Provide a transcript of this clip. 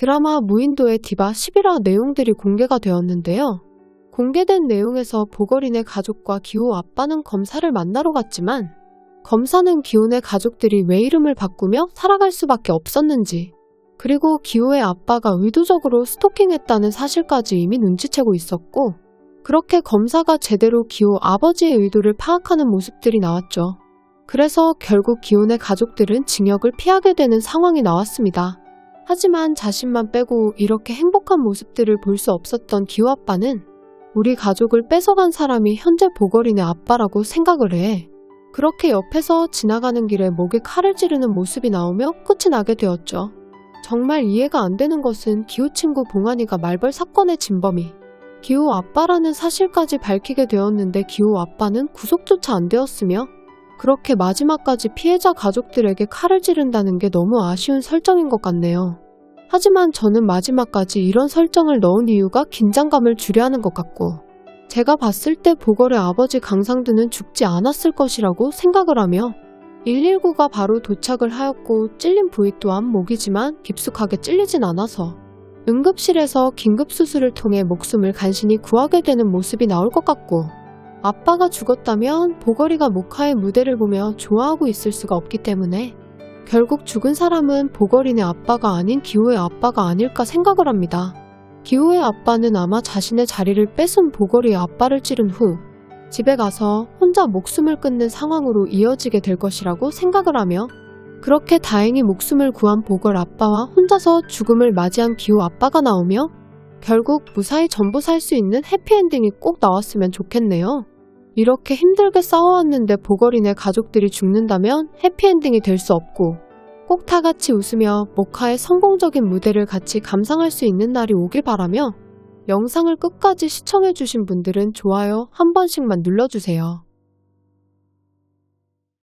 드라마 무인도의 디바 11화 내용들이 공개가 되었는데요. 공개된 내용에서 보거린의 가족과 기호 아빠는 검사를 만나러 갔지만 검사는 기혼의 가족들이 왜 이름을 바꾸며 살아갈 수밖에 없었는지 그리고 기호의 아빠가 의도적으로 스토킹했다는 사실까지 이미 눈치채고 있었고 그렇게 검사가 제대로 기호 아버지의 의도를 파악하는 모습들이 나왔죠. 그래서 결국 기혼의 가족들은 징역을 피하게 되는 상황이 나왔습니다. 하지만 자신만 빼고 이렇게 행복한 모습들을 볼 수 없었던 기호 아빠는 우리 가족을 뺏어간 사람이 현재 보거린의 아빠라고 생각을 해. 그렇게 옆에서 지나가는 길에 목에 칼을 찌르는 모습이 나오며 끝이 나게 되었죠. 정말 이해가 안 되는 것은 기호 친구 봉환이가 말벌 사건의 진범이 기호 아빠라는 사실까지 밝히게 되었는데 기호 아빠는 구속조차 안 되었으며 그렇게 마지막까지 피해자 가족들에게 칼을 지른다는 게 너무 아쉬운 설정인 것 같네요. 하지만 저는 마지막까지 이런 설정을 넣은 이유가 긴장감을 주려 하는 것 같고 제가 봤을 때 보걸의 아버지 강상드는 죽지 않았을 것이라고 생각을 하며 119가 바로 도착을 하였고 찔린 부위 또한 목이지만 깊숙하게 찔리진 않아서 응급실에서 긴급수술을 통해 목숨을 간신히 구하게 되는 모습이 나올 것 같고 아빠가 죽었다면 보거리가 모카의 무대를 보며 좋아하고 있을 수가 없기 때문에 결국 죽은 사람은 보거린의 아빠가 아닌 기호의 아빠가 아닐까 생각을 합니다. 기호의 아빠는 아마 자신의 자리를 뺏은 보거리의 아빠를 찌른 후 집에 가서 혼자 목숨을 끊는 상황으로 이어지게 될 것이라고 생각을 하며 그렇게 다행히 목숨을 구한 보걸 아빠와 혼자서 죽음을 맞이한 기호 아빠가 나오며 결국 무사히 전부 살 수 있는 해피엔딩이 꼭 나왔으면 좋겠네요. 이렇게 힘들게 싸워왔는데 보거린의 가족들이 죽는다면 해피엔딩이 될 수 없고 꼭 다 같이 웃으며 모카의 성공적인 무대를 같이 감상할 수 있는 날이 오길 바라며 영상을 끝까지 시청해주신 분들은 좋아요 한 번씩만 눌러주세요.